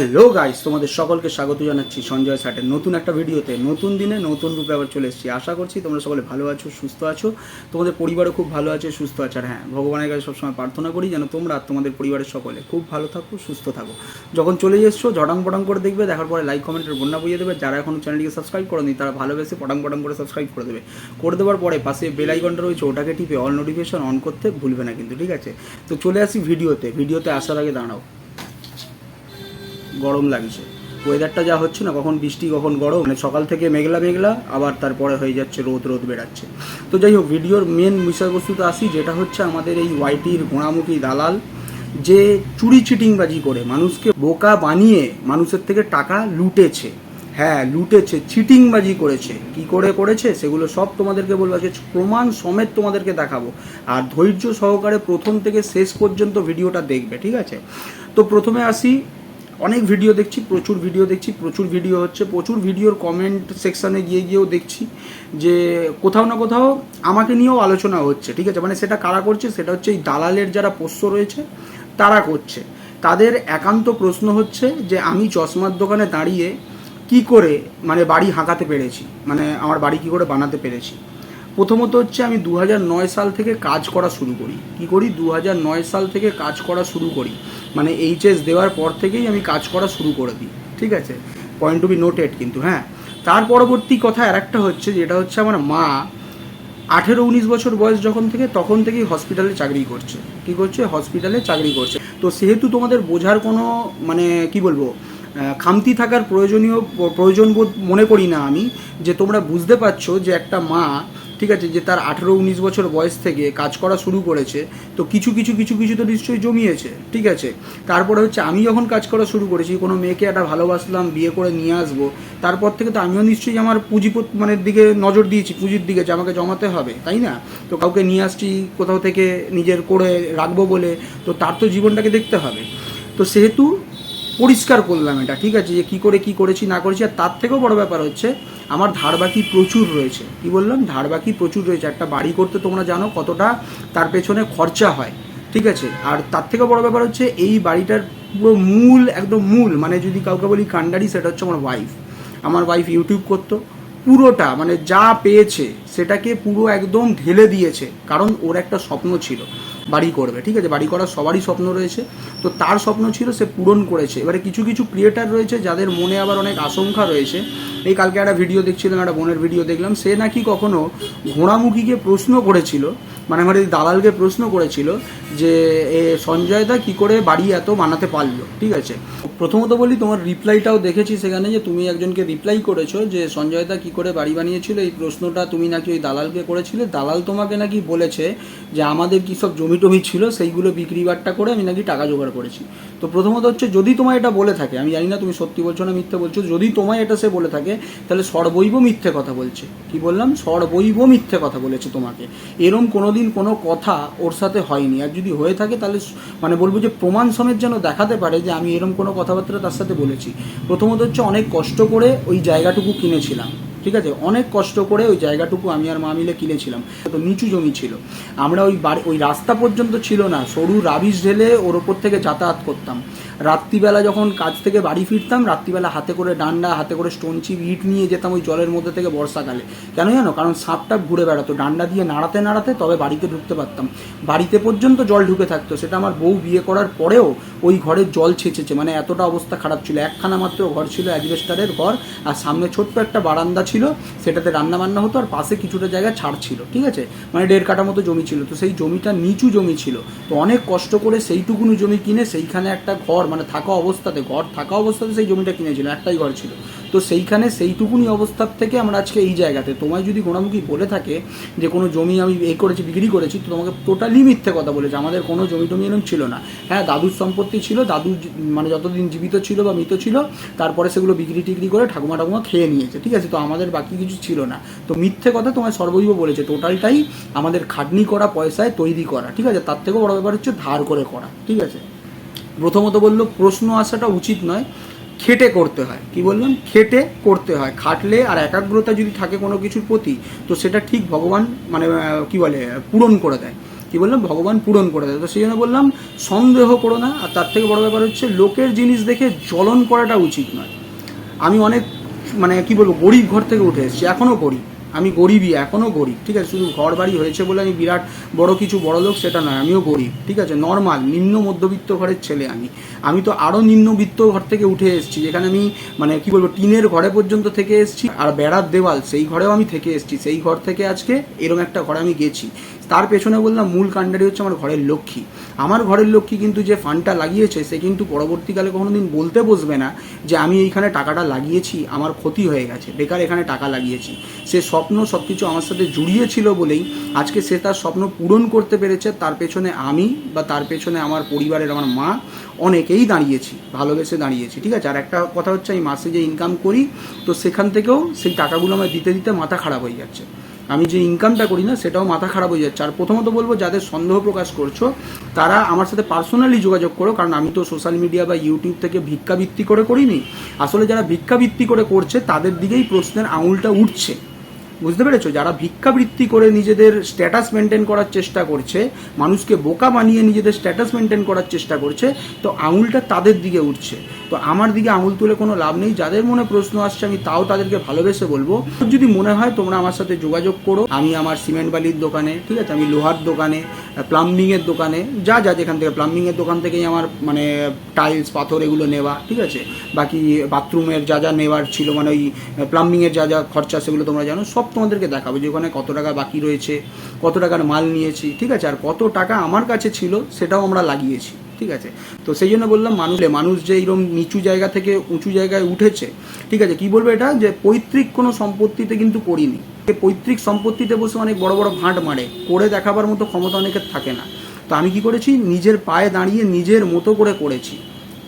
Hello guys, তোমাদের সকলকে স্বাগত জানাচ্ছি সঞ্জয় স্যাটের নতুন একটা ভিডিওতে। নতুন দিনে নতুন রূপে আবার চলে এসেছি। আশা করছি তোমরা সকলে ভালো আছো, সুস্থ আছো। তোমাদের পরিবারও খুব ভালো আছে, সুস্থ আছে। আর হ্যাঁ ভগবানের কাছে সবসময় প্রার্থনা করি যেন তোমরা তোমাদের পরিবারের সকলে খুব ভালো থাকো, সুস্থ থাকো। যখন চলে এসছো জটাং পটাং করে দেখবে, দেখার পরে লাইক কমেন্টের বন্যা বুঝিয়ে দেবে। যারা এখনও চ্যানেলটিকে সাবস্ক্রাইব করেনি, তারা ভালোবেসে পটাং পটাং করে সাবস্ক্রাইব করে দেবে। করে দেওয়ার পরে পাশে বেল আইকনটা রয়েছে, ওটাকে টিপে অল নোটিফিকেশন অন করতে ভুলবে না কিন্তু, ঠিক আছে? তো চলে আসি ভিডিওতে। ভিডিওতে আসার আগে দাঁড়াও। গরম লাগছে। ওয়েদারটা যা হচ্ছে না, কখন বৃষ্টি, কখন গরম মানে সকাল থেকে মেঘলা মেঘলা, আবার তারপরে হয়ে যাচ্ছে রোদ রোদ বেড়াচ্ছে। তো যাই হোক, ভিডিওর মেন বিষয়বস্তুতে আসি, যেটা হচ্ছে আমাদের এই ওয়াইটির গোড়ামুখী দালাল, যে চুরি, চিটিংবাজি করে, মানুষকে বোকা বানিয়ে মানুষের থেকে টাকা লুটেছে। হ্যাঁ লুটেছে, চিটিংবাজি করেছে। কি করে করেছে? সেগুলো সব তোমাদেরকে বলব, আজকে প্রমাণ সমেত তোমাদেরকে দেখাবো। আর ধৈর্য সহকারে প্রথম থেকে শেষ পর্যন্ত ভিডিওটা দেখবে, ঠিক আছে? তো প্রথমে আসি অনেক ভিডিও দেখছি, প্রচুর ভিডিও দেখছি, প্রচুর ভিডিও হচ্ছে, প্রচুর ভিডিওর কমেন্ট সেকশানে গিয়ে গিয়েও দেখছি যে কোথাও না কোথাও আমাকে নিয়েও আলোচনা হচ্ছে, ঠিক আছে? মানে সেটা কারা করছে? সেটা হচ্ছে এই দালালের যারা পোষ্য রয়েছে, তারা করছে। তাদের একান্ত প্রশ্ন হচ্ছে যে আমি চশমার দোকানে দাঁড়িয়ে কি করে মানে বাড়ি হাঁকাতে পেরেছি? মানে আমার বাড়ি কি করে বানাতে পেরেছি? প্রথমত হচ্ছে আমি দু সাল থেকে কাজ করা শুরু করি। কি করি? দু সাল থেকে কাজ করা শুরু করি। মানে এইচএস দেওয়ার পর থেকেই আমি কাজ করা শুরু করে দিই। ঠিক আছে? পয়েন্ট টু বি নোটেড কিন্তু হ্যাঁ। তার পরবর্তী কথা আর একটা হচ্ছে, যেটা হচ্ছে আমার মা আঠেরো উনিশ বছর বয়স যখন থেকে, তখন থেকেই হসপিটালে চাকরি করছে। কি করছে? হসপিটালে চাকরি করছে। তো সেহেতু তোমাদের বোঝার কোনো মানে কি বলব খামতি থাকার প্রয়োজনীয়, প্রয়োজন বোধ মনে করি না আমি, যে তোমরা বুঝতে পারছ যে একটা মা ঠিক আছে, যে তার আঠেরো উনিশ বছর বয়স থেকে কাজ করা শুরু করেছে, তো কিছু কিছু কিছু কিছু তো নিশ্চয়ই জমিয়েছে, ঠিক আছে? তারপরে হচ্ছে আমি যখন কাজ করা শুরু করেছি, কোনো মেয়েকে একটা ভালোবাসলাম, বিয়ে করে নিয়ে আসব, তারপর থেকে তো আমিও নিশ্চয়ই আমার পুঁজিপত মানে দিকে নজর দিয়েছি, পুঁজির দিকে যে আমাকে জমাতে হবে, তাই না? তো কাউকে নিয়ে আসছি, কোথাও থেকে নিজের করে রাখব বলে, তো তার তো জীবনটাকে দেখতে হবে। তো সেহেতু পরিষ্কার করলাম এটা, ঠিক আছে? যে কি করে, কি করেছি, না করেছি, আর তার থেকেও বড় ব্যাপার হচ্ছে, আমার ধার বাকি প্রচুর রয়েছে। কি বললাম? ধার বাকি প্রচুর রয়েছে। একটা বাড়ি করতে তোমরা জানো কতটা তার পেছনে খরচা হয়, ঠিক আছে? আর তার থেকেও বড় ব্যাপার হচ্ছে, এই বাড়িটার পুরো মূল, একদম মূল মানে যদি কাউকে বলি কান্ডারি, সেটা হচ্ছে আমার ওয়াইফ আমার ওয়াইফ ইউটিউব করতো। পুরোটা মানে যা পেয়েছে, সেটাকে পুরো একদম ঢেলে দিয়েছে, কারণ ওর একটা স্বপ্ন ছিল। বাড়ি করবে, ঠিক আছে? বাড়ি করার সবারই স্বপ্ন রয়েছে। তো তার স্বপ্ন ছিল সে পূরণ করেছে। এবারে কিছু কিছু ক্রিয়েটার রয়েছে যাদের মনে আবার অনেক আশঙ্কা রয়েছে। এই কালকে একটা ভিডিও দেখছিলাম, একটা বোনের ভিডিও দেখলাম। সে নাকি কখনো ঘোড়ামুখীকে প্রশ্ন করেছিল মানে আমার এই দালালকে প্রশ্ন করেছিল যে, এ সঞ্জয় দা কি করে বাড়ি এত বানাতে পারল? ঠিক আছে? প্রথমত বলি, তোমার রিপ্লাইটাও দেখেছি সেখানে যে, তুমি একজনকে রিপ্লাই করেছ যে, সঞ্জয় দা কি করে বাড়ি বানিয়েছিল? এই প্রশ্নটা তুমি নাকি ওই দালালকে করেছিলে? দালাল তোমাকে নাকি বলেছে যে, আমাদের কি সব জমি টমি ছিল, সেইগুলো বিক্রি বাট্টা করে আমি নাকি টাকা জোগাড় করেছি। তো প্রথমত হচ্ছে, যদি তোমায় এটা বলে থাকে, আমি জানি না তুমি সত্যি বলছো না মিথ্যে বলছো, যদি তোমায় এটা সে বলে থাকে, তাহলে সর্বৈব মিথ্যে কথা বলছে। কি বললাম? সর্বৈব মিথ্যে কথা বলেছে তোমাকে। এরম কোনোদিন কোনো কথা ওর সাথে হয়নি। আর যদি হয়ে থাকে, তাহলে মানে বলব যে প্রমাণ সমেত যেন দেখাতে পারে যে আমি এরম কোনো কথাবার্তা তার সাথে বলেছি। প্রথমত হচ্ছে, অনেক কষ্ট করে ওই জায়গাটুকু কিনেছিলাম। ঠিক আছে? অনেক কষ্ট করে ওই জায়গাটুকু আমি আর মা মিলে কিনেছিলাম। তো নিচু জমি ছিল। আমরা ওই বাড়ি, ওই রাস্তা পর্যন্ত ছিল না। সরু রাবিশ ঢেলে ওর ওপর থেকে যাতায়াত করতাম। রাত্রিবেলা যখন কাজ থেকে বাড়ি ফিরতাম, রাত্রিবেলা হাতে করে ডান্ডা, হাতে করে স্টোন চিপ ইট নিয়ে যেতাম ওই জলের মধ্যে থেকে বর্ষাকালে। কেন জানো? কারণ সাপটা ঘুরে বেড়াতো। ডান্ডা দিয়ে নাড়াতে নাড়াতে তবে বাড়িতে ঢুকতে পারতাম। বাড়িতে পর্যন্ত জল ঢুকে থাকতো। সেটা আমার বউ বিয়ে করার পরেও ওই ঘরের জল ছেঁচেছে। মানে এতটা অবস্থা খারাপ ছিল। একখানা মাত্র ঘর ছিল, অ্যাজবেস্টারের ঘর। আর সামনে ছোট্ট একটা বারান্দা ছিল, সেটাতে রান্না বান্না হতো আর পাশে কিছুটা জায়গা ছাড় ছিল, ঠিক আছে? মানে দেড় কাটা মতো জমি ছিল, তো সেই জমিটা নিচু জমি ছিল। তো অনেক কষ্ট করে সেইটুকুনি জমি কিনে সেইখানে একটা ঘর মানে থাকা অবস্থাতে, ঘর থাকা অবস্থাতে সেই জমিটা কিনেছিল, একটাই ঘর ছিল। তো সেইখানে সেইটুকুনি অবস্থার থেকে আমরা আজকে এই জায়গাতে। তোমায় যদি গোড়ামুখী বলে থাকে যে কোনো জমি আমি এই করেছি, বিক্রি করেছি, তো তোমাকে টোটালি মিথ্যে কথা বলেছে। আমাদের কোনো জমি টমি এরকম ছিল না। হ্যাঁ দাদুর সম্পত্তি ছিল, দাদু মানে যতদিন জীবিত ছিল বা মৃত ছিল, তারপরে সেগুলো বিক্রি টিক্রি করে ঠাকুমা ঠাকুমা খেয়ে নিয়েছে, ঠিক আছে? তো আমাদের বাকি কিছু ছিল না। তো মিথ্যে কথা তোমায় সর্বৈব বলেছে। টোটালটাই আমাদের খাটনি করা, পয়সায় তৈরি করা, ঠিক আছে? তার থেকেও বড় ব্যাপার হচ্ছে ধার করে করা, ঠিক আছে? প্রথমত বলল, প্রশ্ন আসাটা উচিত নয়, খেটে করতে হয়। কি বললাম? খেটে করতে হয়। খাটলে আর একাগ্রতা যদি থাকে কোনো কিছুর প্রতি, তো সেটা ঠিক ভগবান মানে কি বলে, পূরণ করে দেয়। কি বললাম? ভগবান পূরণ করে দেয়। তো সেই জন্য বললাম, সন্দেহ করো না। আর তার থেকে বড় ব্যাপার হচ্ছে, লোকের জিনিস দেখে জ্বলন করাটা উচিত নয়। আমি অনেক মানে কি বলব, গরিব ঘর থেকে উঠে এসেছি। এখনও গরিব। আমি গরিবই এখনও গরিব, ঠিক আছে? শুধু ঘর বাড়ি হয়েছে বলে আমি বিরাট বড় কিছু বড় লোক, সেটা নয়, আমিও গরিব, ঠিক আছে? নর্মাল নিম্ন মধ্যবিত্ত ঘরের ছেলে আমি। আমি তো আরও নিম্নবিত্ত ঘর থেকে উঠে এসেছি, যেখানে আমি মানে কি বলব, টিনের ঘরে পর্যন্ত থেকে এসেছি। আর বেড়ার দেওয়াল, সেই ঘরেও আমি থেকে এসেছি। সেই ঘর থেকে আজকে এরকম একটা ঘরে আমি গেছি। তার পেছনে বললাম, মূল কাণ্ডারি হচ্ছে আমার ঘরের লক্ষ্মী। আমার ঘরের লক্ষ্মী কিন্তু যে ফান্ডটা লাগিয়েছে, সে কিন্তু পরবর্তীকালে কোনো দিন বলতে বসবে না যে আমি এইখানে টাকাটা লাগিয়েছি, আমার ক্ষতি হয়ে গেছে, বেকার এখানে টাকা লাগিয়েছি। সে স্বপ্ন সব কিছু আমার সাথে জুড়িয়েছিল বলেই আজকে সে তার স্বপ্ন পূরণ করতে পেরেছে, তার পেছনে আমি বা তার পেছনে আমার পরিবারের আমার মা অনেকেই দাঁড়িয়েছি ভালোবেসে দাঁড়িয়েছি, ঠিক আছে? আর একটা কথা হচ্ছে, আমি মাসে যে ইনকাম করি, তো সেখান থেকেও সেই টাকাগুলো আমার দিতে দিতে মাথা খারাপ হয়ে যাচ্ছে। আমি যে ইনকামটা করি না, সেটাও মাথা খারাপ হয়ে যাচ্ছে। আর প্রথমত বলব, যাদের সন্দেহ প্রকাশ করছ, তারা আমার সাথে পার্সোনালি যোগাযোগ করো, কারণ আমি তো সোশ্যাল মিডিয়া বা ইউটিউব থেকে ভিক্ষাবৃত্তি করে করিনি। আসলে যারা ভিক্ষাবৃত্তি করে করছে, তাদের দিকেই প্রশ্নের আঙুলটা উঠছে। বুঝতে পেরেছ? যারা ভিক্ষাবৃত্তি করে নিজেদের স্ট্যাটাস মেনটেন করার চেষ্টা করছে, মানুষকে বোকা বানিয়ে নিজেদের স্ট্যাটাস মেনটেন করার চেষ্টা করছে, তো আঙুলটা তাদের দিকে উঠছে। তো আমার দিকে আঙুল তুলে কোনো লাভ নেই, যাদের মনে প্রশ্ন আসছে আমি তাও তাদেরকে ভালোবেসে বলব। যদি মনে হয় তোমরা আমার সাথে যোগাযোগ করো, আমি আমার সিমেন্ট বালির দোকানে, ঠিক আছে? আমি লোহার দোকানে প্লাম্বিংয়ের দোকানে, যা যা যেখান থেকে প্লাম্বিংয়ের দোকান থেকেই আমার মানে টাইলস পাথর এগুলো নেওয়া, ঠিক আছে? বাকি বাথরুমের যা যা নেওয়ার ছিল মানে ওই প্লাম্বিংয়ের যা যা খরচা সেগুলো তোমরা জানো, সব তোমাদেরকে দেখাবো যে ওখানে কত টাকা বাকি রয়েছে, কত টাকার মাল নিয়েছি, ঠিক আছে? আর কত টাকা আমার কাছে ছিল সেটাও আমরা লাগিয়েছি, ঠিক আছে? তো সেই জন্য বললাম, মানুষ মানুষ যে এইরকম নিচু জায়গা থেকে উঁচু জায়গায় উঠেছে, ঠিক আছে? কি বলব এটা? যে পৈতৃক কোনো সম্পত্তিতে কিন্তু করিনি। পৈতৃক সম্পত্তিতে বসে অনেক বড় বড় ভাঁট মারে, করে দেখাবার মতো ক্ষমতা অনেকের থাকে না। তো আমি কি করেছি? নিজের পায়ে দাঁড়িয়ে নিজের মতো করে করেছি।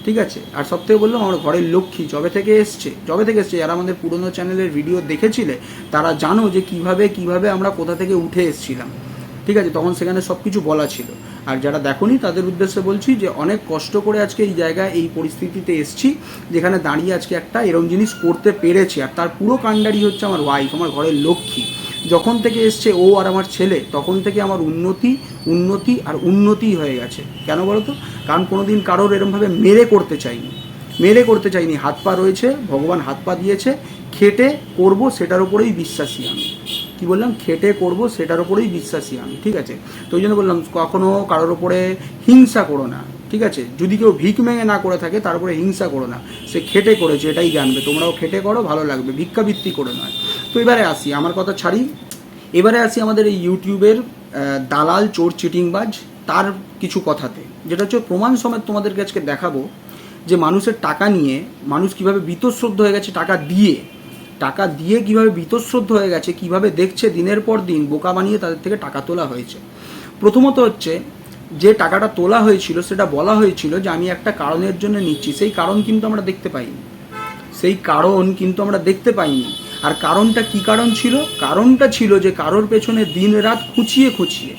ঠিক আছে? আর সব থেকে বললাম আমার ঘরের লক্ষ্মী জবে থেকে এসছে জবে থেকে এসছে। যারা আমাদের পুরনো চ্যানেলের ভিডিও দেখেছিলে, তারা জানো যে কীভাবে কীভাবে আমরা কোথা থেকে উঠে এসছিলাম। ঠিক আছে? তখন সেখানে সব কিছু বলা ছিল। আর যারা দেখোনি, তাদের উদ্দেশ্যে বলছি যে অনেক কষ্ট করে আজকে এই জায়গায় এই পরিস্থিতিতে এসছি, যেখানে দাঁড়িয়ে আজকে একটা এরম জিনিস করতে পেরেছি। আর তার পুরো কাণ্ডারি হচ্ছে আমার ওয়াইফ আমার ঘরের লক্ষ্মী। যখন থেকে এসছে ও আর আমার ছেলে, তখন থেকে আমার উন্নতি উন্নতি আর উন্নতি হয়ে গেছে। কেন বলো তো কারণ কোনো দিন কারোর এরমভাবে মেরে করতে চাইনি। মেরে করতে চাইনি। হাত পা রয়েছে, ভগবান হাত পা দিয়েছে। খেটে করব, সেটার উপরেই বিশ্বাসী আমি। কি বললাম, খেটে করব সেটার উপরেই বিশ্বাসী আমি, ঠিক আছে? তো ওই জন্য বললাম, কখনো কারোর উপরে হিংসা করো না, ঠিক আছে? যদি কেউ ভিক মেঙে না করে থাকে, তার উপরে হিংসা করো না। সে খেটে করেছে, এটাই জানবে। তোমরাও খেটে করো, ভালো লাগবে। ভিক্ষাবৃত্তি করে নয়। তো এবারে আসি, আমার কথা ছাড়ি। এবারে আসি আমাদের এই ইউটিউবের দালাল, চোর, চিটিংবাজ, তার কিছু কথাতে। যেটা হচ্ছে, প্রমাণ সমেত তোমাদেরকে আজকে দেখাবো যে মানুষের টাকা নিয়ে মানুষ কীভাবে বীতশ্রদ্ধ হয়ে গেছে, টাকা দিয়ে টাকা দিয়ে কীভাবে বীতশ্রদ্ধ হয়ে গেছে, কীভাবে দেখছে দিনের পর দিন বোকা বানিয়ে তাদের থেকে টাকা তোলা হয়েছে। প্রথমত হচ্ছে, যে টাকাটা তোলা হয়েছিল, সেটা বলা হয়েছিল যে আমি একটা কারণের জন্য নিচ্ছি। সেই কারণ কিন্তু আমরা দেখতে পাইনি। সেই কারণ কিন্তু আমরা দেখতে পাইনি। আর কারণটা কি কারণ ছিল? কারণটা ছিল যে কারোর পেছনে দিন রাত খুঁচিয়ে খুঁচিয়ে,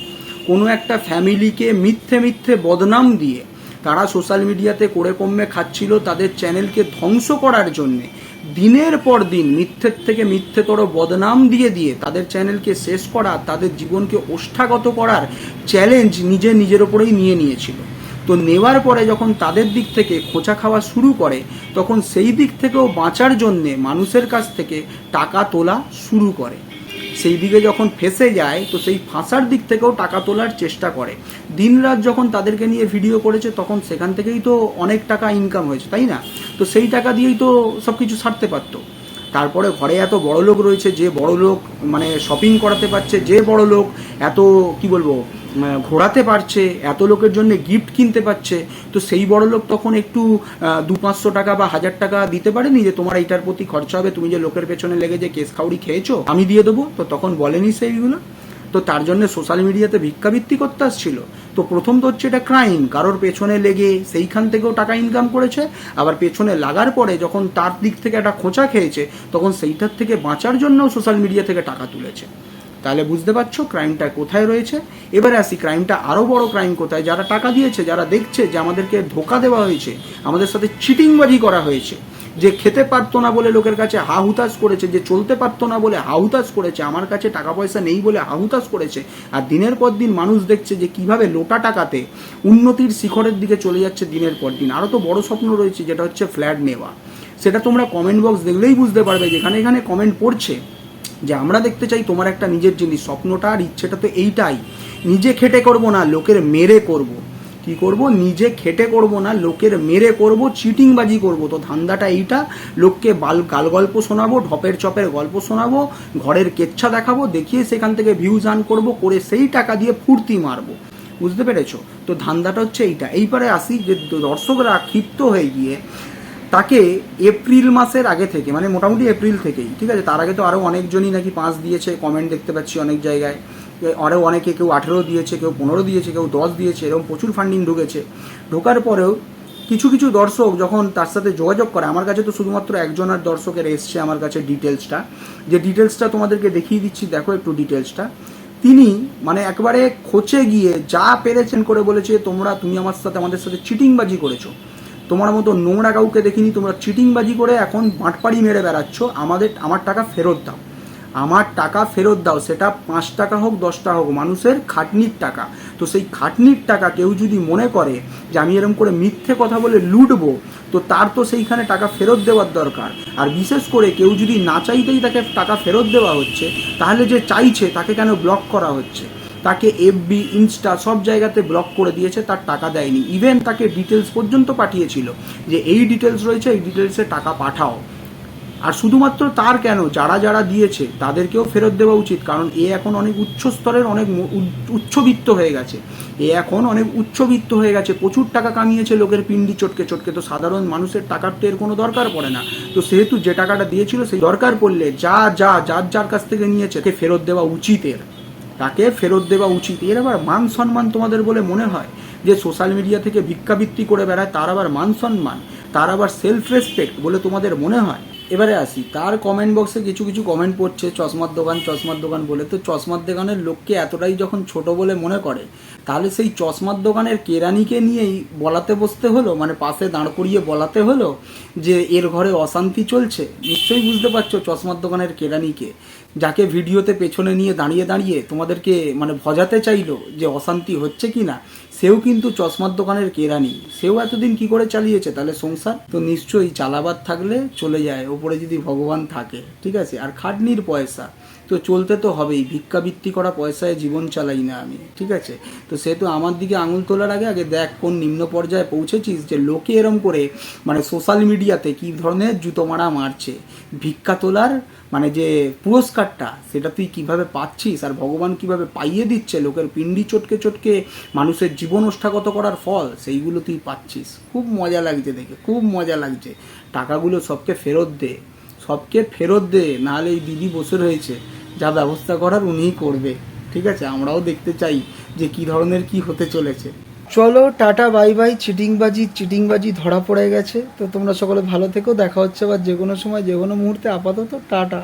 কোনো একটা ফ্যামিলিকে মিথ্যে মিথ্যে বদনাম দিয়ে, তারা সোশ্যাল মিডিয়াতে করে কমে খাচ্ছিল তাদের চ্যানেলকে ধ্বংস করার জন্যে দিনের পর দিন মিথ্যের থেকে মিথ্যেতর বদনাম দিয়ে দিয়ে তাদের চ্যানেলকে শেষ করা, তাদের জীবনকে ওষ্ঠাগত করার চ্যালেঞ্জ নিজে নিজের ওপরেই নিয়ে নিয়েছিল। তো নেওয়ার পরে যখন তাদের দিক থেকে খোঁচা খাওয়া শুরু করে, তখন সেই দিক থেকেও বাঁচার জন্যে মানুষের কাছ থেকে টাকা তোলা শুরু করে। সেই দিকে যখন ফেসে যায়, তো সেই ফাঁসার দিক থেকেও টাকা তোলার চেষ্টা করে। দিন রাত যখন তাদেরকে নিয়ে ভিডিও করেছে, তখন সেখান থেকেই তো অনেক টাকা ইনকাম হয়েছে, তাই না? তো সেই টাকা দিয়েই তো সব কিছু সারতে পারতো। তারপরে ঘরে এত বড় লোক রয়েছে, যে বড় লোক মানে শপিং করাতে পারছে, যে বড় লোক এত, কি বলব ঘোরাতে পারছে, এত লোকের জন্য গিফট কিনতে পারছে, তো সেই বড় লোক তখন একটু দু পাঁচশো টাকা বা হাজার টাকা দিতে পারেনি যে তোমার এইটার প্রতি খরচা হবে, তুমি যে লোকের পেছনে লেগে যে কেস খাউড়ি খেয়েছো, আমি দিয়ে দেবো, তো তখন বলেনি সেইগুলো। তো তার জন্য সোশ্যাল মিডিয়াতে ভিক্ষাবৃত্তি করতে আসছিল তো প্রথম তো হচ্ছে এটা ক্রাইম কারোর পেছনে লেগে সেইখান থেকেও টাকা ইনকাম করেছে, আবার পেছনে লাগার পরে যখন তার দিক থেকে একটা খোঁচা খেয়েছে, তখন সেইটার থেকে বাঁচার জন্যও সোশ্যাল মিডিয়া থেকে টাকা তুলেছে। তাহলে বুঝতে পারছ ক্রাইমটা কোথায় রয়েছে? এবারে আসি ক্রাইমটা আরও বড় ক্রাইম কোথায়? যারা টাকা দিয়েছে, যারা দেখছে যে আমাদেরকে ধোকা দেওয়া হয়েছে, আমাদের সাথে চিটিংবাজি করা হয়েছে, যে খেতে পারতো না বলে লোকের কাছে হাহুতাস করেছে, যে চলতে পারতো না বলে হাহুতাস করেছে, আমার কাছে টাকা পয়সা নেই বলে হাহুতাস করেছে, আর দিনের পর দিন মানুষ দেখছে যে কীভাবে লোটা টাকাতে উন্নতির শিখরের দিকে চলে যাচ্ছে দিনের পর দিন। আরও তো বড় স্বপ্ন রয়েছে, যেটা হচ্ছে ফ্ল্যাট নেওয়া। সেটা তোমরা কমেন্ট বক্স দেখলেই বুঝতে পারবে, যেখানে এখানে কমেন্ট পড়ছে। যে আমরা দেখতে চাই তোমার একটা নিজের জিনিস, স্বপ্নটা আর ইচ্ছেটা তো এইটাই। নিজে খেটে করব না, লোকের মেরে করব। কি করব? নিজে খেটে করব না, লোকের মেরে করব, চিটিংবাজি করব। তো ধান্দাটা এইটা, লোককে বাল গাল গল্প শোনাবো, ঢপের চপের গল্প শোনাবো, ঘরের কেচ্ছা দেখাবো, দেখিয়ে সেখান থেকে ভিউজ আন করব, করে সেই টাকা দিয়ে ফুর্তি মারবো। বুঝতে পেরেছ? তো ধান্দাটা হচ্ছে এইটা। এইবারে আসি যে দর্শকরা ক্ষিপ্ত হয়ে গিয়ে তাকে এপ্রিল মাসের আগে থেকে মানে মোটামুটি এপ্রিল থেকেই, ঠিক আছে? তার আগে তো আরও অনেকজনই নাকি পাঁচ দিয়েছে কমেন্ট দেখতে পাচ্ছি অনেক জায়গায়। আরও অনেকে কেউ আঠেরো দিয়েছে, কেউ পনেরো দিয়েছে, কেউ দশ দিয়েছে, এরকম প্রচুর ফান্ডিং ঢুকেছে। ঢোকার পরেও কিছু কিছু দর্শক যখন তার সাথে যোগাযোগ করে, আমার কাছে তো শুধুমাত্র একজনের দর্শকের এসছে আমার কাছে ডিটেলসটা যে ডিটেলসটা তোমাদেরকে দেখিয়ে দিচ্ছি, দেখো একটু ডিটেলসটা তিনি মানে একবারে খোঁচে গিয়ে যা পেরেছেন করে বলেছে, তোমরা, তুমি আমার সাথে, আমাদের সাথে চিটিংবাজি করেছ। তোমার মতো নোংরা কাউকে দেখিনি, তোমরা চিটিংবাজি করে এখন বাঁটপাড়ি মেরে বেড়াচ্ছ। আমাদের, আমার টাকা ফেরত দাও। আমার টাকা ফেরত দাও, সেটা পাঁচ টাকা হোক, দশ টাকা হোক, মানুষের খাটনির টাকা। তো সেই খাটনির টাকা কেউ যদি মনে করে যে আমি এরকম করে মিথ্যে কথা বলে লুটবো, তো তার তো সেইখানে টাকা ফেরত দেওয়ার দরকার। আর বিশেষ করে কেউ যদি না চাইতেই তাকে টাকা ফেরত দেওয়া হচ্ছে, তাহলে যে চাইছে, তাকে কেন ব্লক করা হচ্ছে? তাকে এফবি ইনস্টা সব জায়গাতে ব্লক করে দিয়েছে, তার টাকা দেয়নি। ইভেন তাকে ডিটেলস পর্যন্ত পাঠিয়েছিল যে এই ডিটেলস রয়েছে, এই ডিটেলসে টাকা পাঠাও। আর শুধুমাত্র তার কেন? যারা যারা দিয়েছে, তাদেরকেও ফেরত দেওয়া উচিত, কারণ এ এখন অনেক উচ্চ স্তরের অনেক উচ্চবিত্ত হয়ে গেছে। এ এখন অনেক উচ্চবিত্ত হয়ে গেছে, প্রচুর টাকা কামিয়েছে লোকের পিন্ডি চটকে চটকে, তো সাধারণ মানুষের টাকার তো এর কোনো দরকার পড়ে না। তো সেহেতু যে টাকাটা দিয়েছিল, সেই দরকার পড়লে যা যা, যার যার কাছ থেকে নিয়েছে ফেরত দেওয়া উচিত এর। তাকে ফেরত দেওয়া উচিত। এর আবার মান সম্মান তোমাদের বলে মনে হয় যে সোশ্যাল মিডিয়া থেকে ভিক্ষাবৃত্তি করে বেড়ায়, তার আবার মান সম্মান, তার আবার সেলফ রেসপেক্ট বলে তোমাদের মনে হয়? এবারে আসি। তার কমেন্ট বক্সে কিছু কিছু কমেন্ট পড়ছে, চশমার দোকান চশমার দোকান বলে। তো চশমার দোকানের লোককে এতটাই যখন ছোট বলে মনে করে, তাহলে সেই চশমার দোকানের কেরানিকে নিয়েই বলাতে বসতে হলো মানে পাশে দাঁড় করিয়ে বলাতে হলো যে এর ঘরে অশান্তি চলছে। নিশ্চয়ই বুঝতে পারছ চশমার দোকানের কেরানিকে। যাকে ভিডিওতে পেছনে নিয়ে দাঁড়িয়ে দাঁড়িয়ে তোমাদেরকে মানে ভজাতে চাইলো যে অশান্তি হচ্ছে কি না সেও কিন্তু চশমার দোকানের কেরানি। সেও এতদিন কি করে চালিয়েছে? তাহলে সংসার? তো নিশ্চয়ই চালাবার থাকলে চলে যায়, ওপরে যদি ভগবান থাকে, ঠিক আছে? আর খাটনির পয়সা। তো চলতে তো হবেই ভিক্ষাবৃত্তি করা পয়সায় জীবন চালাই না আমি, ঠিক আছে? তো সেহেতু আমার দিকে আঙুল তোলার আগে আগে দেখ কোন নিম্ন পর্যায়ে পৌঁছেছিস যে লোকে এরম করে মানে সোশ্যাল মিডিয়াতে কি ধরনের জুতো মারা মারছে। ভিক্ষা তোলার মানে যে পুরস্কারটা, সেটা তুই কীভাবে পাচ্ছিস আর ভগবান কীভাবে পাইয়ে দিচ্ছে লোকের পিন্ডি চটকে চটকে মানুষের জীবন ওষ্ঠাগত করার ফল, সেইগুলো তুই পাচ্ছিস। খুব মজা লাগছে দেখে, খুব মজা লাগছে। টাকাগুলো সবকে ফেরত দে। সবকে ফেরত দে, নাহলে এই দিদি বসে রয়েছে। যা ব্যবস্থা করার উনিই করবে। ঠিক আছে? আমরাও দেখতে চাই যে কি ধরনের কি হতে চলেছে। চলো, টাটা, বাই বাই। চিটিংবাজি চিটিংবাজি ধরা পড়ে গেছে। তো তোমরা সকলে ভালো থেকো। দেখা হচ্ছে আবার যে কোনো সময় যে কোনো মুহূর্তে। আপাতত টাটা।